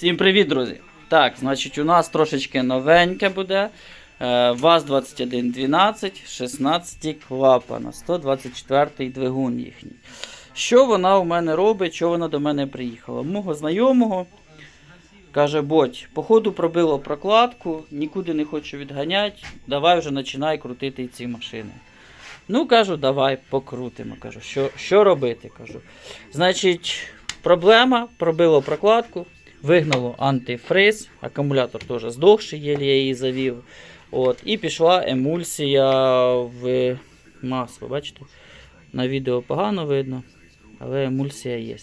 Всім привіт, друзі! Так, значить, у нас трошечки новеньке буде. Е, ВАЗ-2112, 16 клапана, 124-й двигун їхній. Що вона у мене робить, що вона до мене приїхала? Мого знайомого каже, Бодь, походу пробило прокладку, нікуди не хочу відганяти, давай вже починай крутити ці машини. Ну, кажу, давай покрутимо. Кажу, що, що робити? кажу. Значить, проблема, пробило прокладку, вигнало антифриз, акумулятор теж здохший, єлі я її завів. От, і пішла емульсія в масло. Бачите? На відео погано видно, але емульсія є.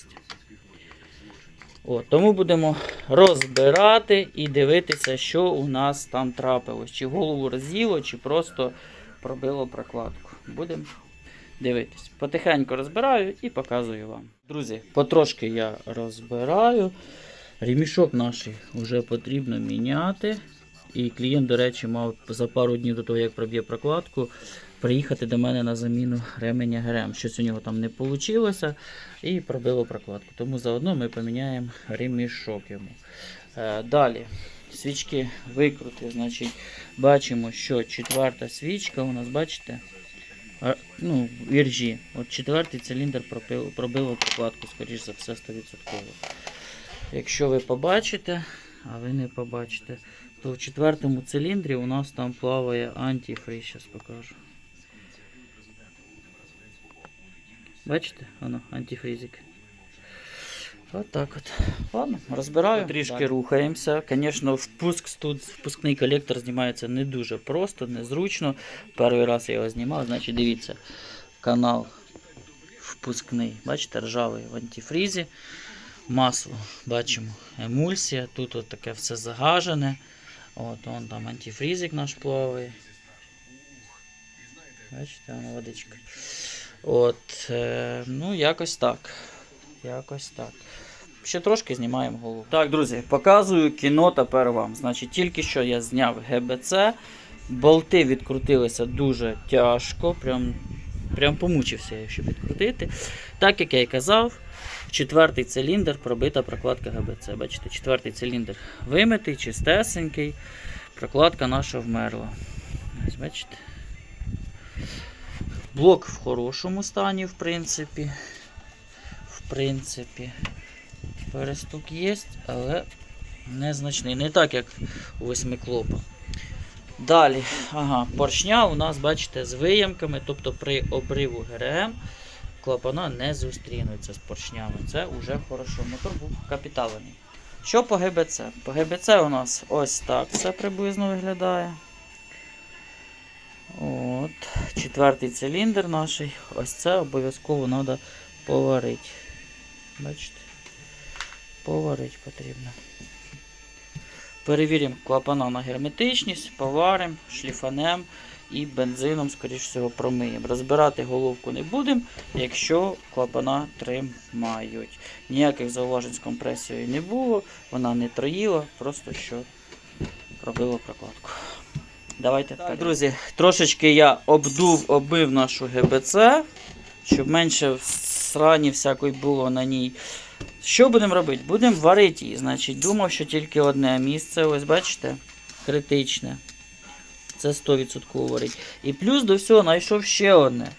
От, тому будемо розбирати і дивитися, що у нас там трапилось. Чи голову роз'їло, чи просто пробило прокладку. Будемо дивитись. Потихеньку розбираю і показую вам. Друзі, потрошки я розбираю. Ремішок наш вже потрібно міняти. І клієнт, до речі, мав за пару днів до того, як проб'є прокладку, приїхати до мене на заміну ременя ГРМ. Щось у нього там не вийшло і пробило прокладку. Тому заодно ми поміняємо ремішок йому. Е, далі. Свічки викрути, значить, бачимо, що четверта свічка у нас, бачите, ну, в іржі. От четвертий циліндр пробив, пробило прокладку, скоріш за все, 100%. Якщо ви побачите, а ви не побачите, то в четвертому циліндрі у нас там плаває антифриз, зараз покажу. Бачите? Воно, антифризик. От так от. Ладно, розбираю. Трішки рухаємося. Звісно, впуск тут, впускний колектор знімається не дуже просто, незручно. Перший раз я його знімав, значить дивіться, канал впускний. Бачите, ржавий в антифрізі. Масло бачимо, емульсія. Тут от таке все загажене. От он там антифрізик наш плаває. Бачите, воно водичка. От, е, ну, якось так. Якось так. Ще трошки знімаємо голову. Так, друзі, показую кіно тепер вам. Значить, тільки що я зняв ГБЦ. Болти відкрутилися дуже тяжко. Прям, прям помучився я, щоб відкрутити. Так як я і казав, четвертий циліндр пробита прокладка ГБЦ. Бачите, четвертий циліндр вимитий, чистесенький. Прокладка наша вмерла. Ось, бачите. Блок в хорошому стані, в принципі. В принципі. Перестук є, але незначний. Не так, як у восьмиклопа. Далі, ага, поршня у нас, бачите, з виямками, тобто при обриву ГРМ клапана не зустрінуться з поршнями. Це вже хорошо. Мотор був капіталений. Що по ГБЦ? По ГБЦ у нас ось так все приблизно виглядає. От, Четвертий циліндр наш. Ось це обов'язково треба поварити. Бачите? Поварити потрібно. Перевіримо клапана на герметичність, поваримо, шліфанем і бензином, скоріш всього, промиємо. Розбирати головку не будемо, якщо клапана тримають. Ніяких зауважень з компресією не було, вона не троїла, просто що пробила прокладку. Давайте так, друзі, трошечки я обдув, оббив нашу ГБЦ, щоб менше срані всякої було на ній. Що будемо робити? Будемо варити її. Значить, думав, що тільки одне місце, ось бачите, критичне. Це 100% варить. І плюс до всього знайшов ще одне.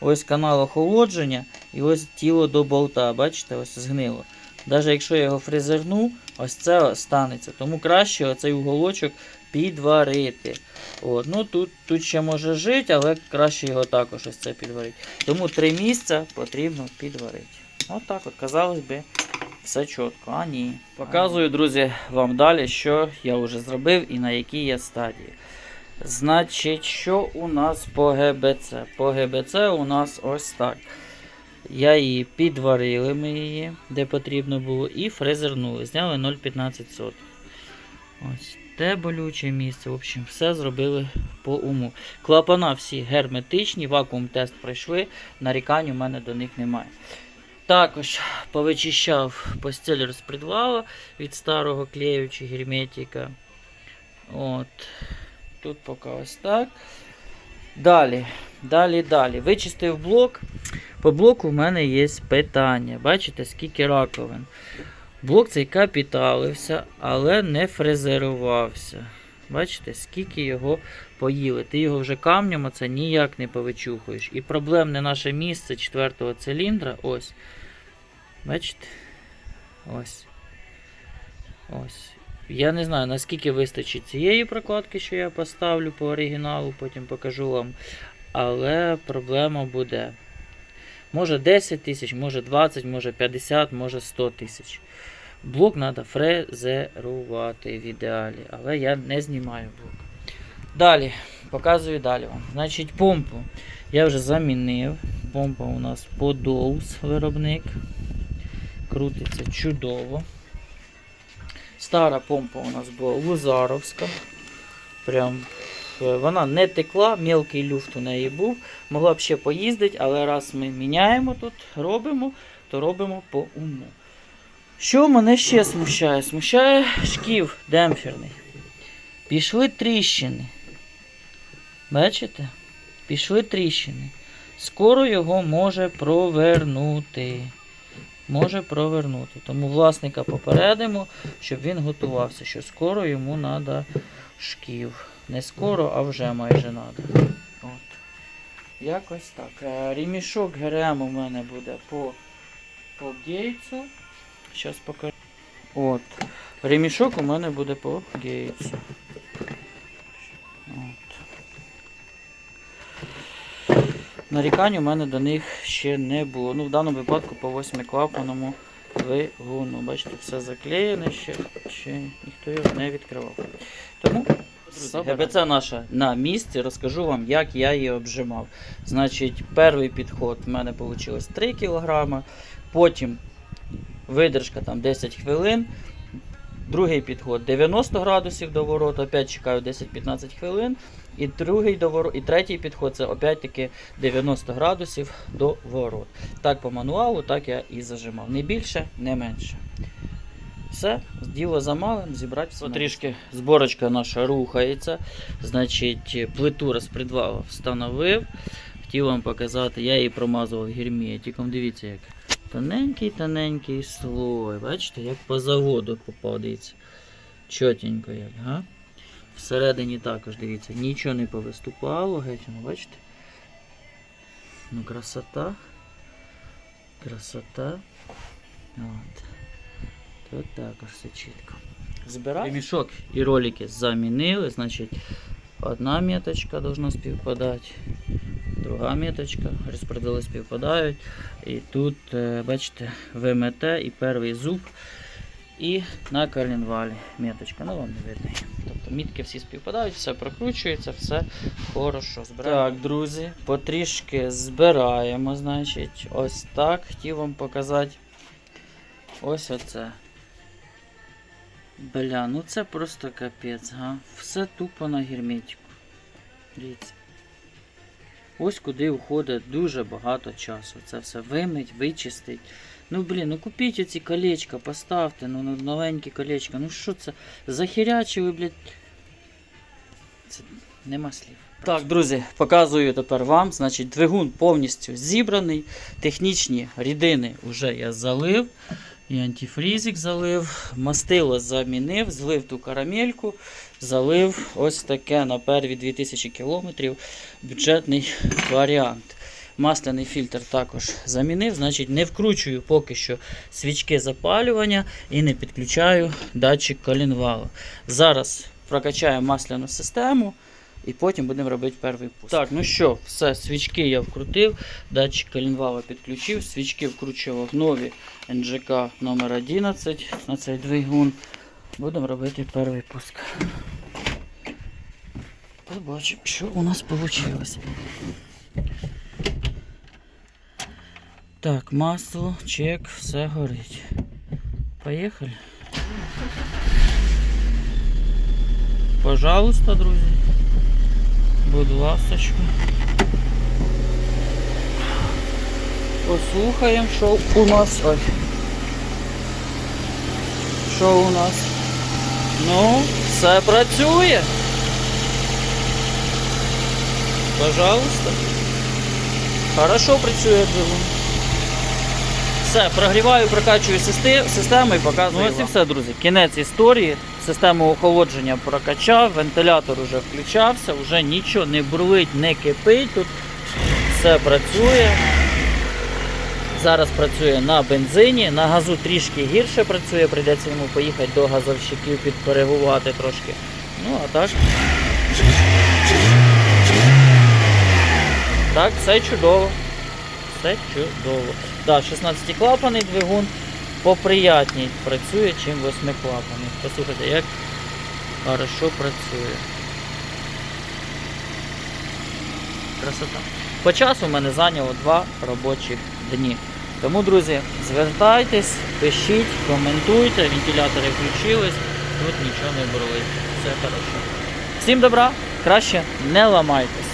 Ось канал охолодження і ось тіло до болта. Бачите, ось згнило. Навіть якщо я його фрезерну, ось це станеться. Тому краще оцей уголочок підварити. От, ну Тут тут ще може жити, але краще його також ось це підварити. Тому три місця потрібно підварити. От так от, казалось би, все чітко. А ні. Показую, друзі, вам далі, що я вже зробив і на якій я стадії. Значить, що у нас по ГБЦ? По ГБЦ у нас ось так. Я її підварили, ми її, де потрібно було, і фрезернули. Зняли 0,15 сот. Ось те болюче місце. В общем, все зробили по уму. Клапана всі герметичні, вакуум тест пройшли, нарікань у мене до них немає. Також повичищав постель з підвала від старого клеючи герметика. От. Тут поки ось так. Далі, далі, далі. Вичистив блок. По блоку в мене є питання. Бачите, скільки раковин. Блок цей капіталився, але не фрезерувався. Бачите, скільки його поїли. Ти його вже камнем оце ніяк не повичухуєш. І проблемне наше місце четвертого циліндра. Ось. Бачите? Ось. Ось. Я не знаю, наскільки вистачить цієї прокладки, що я поставлю по оригіналу, потім покажу вам. Але проблема буде. Може 10 тисяч, може 20, може 50, може 100 тисяч. Блок треба фрезерувати в ідеалі, але я не знімаю блок. Далі, показую далі вам. Значить, помпу я вже замінив. Помпа у нас Podolz виробник. Крутиться чудово. Стара помпа у нас була Лузаровська. Прям е, вона не текла, мелкий люфт у неї був. Могла б ще поїздити, але раз ми міняємо тут, робимо, то робимо по уму. Що мене ще смущає? Смущає шків демпферний. Пішли тріщини. Бачите? Пішли тріщини. Скоро його може провернути. Може провернути. Тому власника попередимо, щоб він готувався, що скоро йому треба шків. Не скоро, а вже майже треба. От. Якось так. Е, Ремішок ГРМ у мене буде по, по гейтсу. Зараз покажу. От. Ремішок у мене буде по гейтсу. От. Нарікань у мене до них ще не було. Ну, в даному випадку по 8 клапаному двигуну. Бачите, все заклеєне, ще, ще ніхто його не відкривав. Тому ГБЦ наша на місці. Розкажу вам, як я її обжимав. Значить, перший підход в мене вийшло 3 кг, потім видержка там 10 хвилин. Другий підход 90 градусів до ворот, опять чекаю 10-15 хвилин. І другий до ворот, і третій підход це опять-таки 90 градусів до ворот. Так по мануалу, так я і зажимав. Не більше, не менше. Все, діло за малим, зібрати все. Трішки зборочка наша рухається. Значить, плиту розпредвалу встановив. Хотів вам показати, я її промазував герметиком. Дивіться, як тоненький-тоненький слой. Бачите, як по заводу попадається. Чотенько як, га? Всередині також, дивіться, нічого не повиступало, геть, ну, бачите? Ну, красота. Красота. От. Тут також все чітко. Збираю. Мішок і ролики замінили, значить, одна меточка должна співпадати, друга меточка, розпредели співпадають. І тут, е, бачите, ВМТ і перший зуб. І на коленвалі меточка, ну вам не видно. Тобто мітки всі співпадають, все прокручується, все хорошо. Збираємо. Так, друзі, потрішки збираємо. Значить, ось так. Хотів вам показати. Ось оце. Бля, ну це просто капець, га. Все тупо на герметику. Дивіться. Ось куди уходить дуже багато часу. Це все вимить, вичистить. Ну блін, ну купіть оці колечка, поставте, ну ну, новенькі колечка. Ну що це? Захерячили, блядь. Це нема слів. Так, друзі, показую тепер вам. Значить, двигун повністю зібраний. Технічні рідини вже я залив. І антифрізик залив, мастило замінив, злив ту карамельку, залив ось таке на перві 2000 км бюджетний варіант. Масляний фільтр також замінив, значить не вкручую поки що свічки запалювання і не підключаю датчик колінвалу. Зараз прокачаю масляну систему і потім будемо робити перший пуск. Так, ну що, все, свічки я вкрутив, датчик колінвала підключив, свічки вкручував нові НЖК номер 11 на цей двигун. Будемо робити перший пуск. Побачимо, що у нас вийшло. Так, масло, чек, все горить. Поїхали. Пожалуйста, друзі. Будь ласочка. Послухаємо, що у нас. Ой. Що у нас? Ну, все працює. Пожалуйста. Хорошо працює двигун. Все, прогріваю, прокачую систему і показую. Ну, ось і все, друзі. Кінець історії. Систему охолодження прокачав, вентилятор вже включався, вже нічого не бурлить, не кипить. Тут все працює. Зараз працює на бензині, на газу трішки гірше працює, прийдеться йому поїхати до газовщиків підкоригувати трошки. Ну, а так. Так, все чудово. Все чудово. Да, 16 клапаний двигун поприятній працює, чим 8 клапаний. Послухайте, як хорошо працює. Красота. По часу в мене зайняло 2 робочих дні. Тому, друзі, звертайтесь, пишіть, коментуйте, вентилятори включились, тут нічого не брали. Все хорошо. Всім добра, краще не ламайтесь.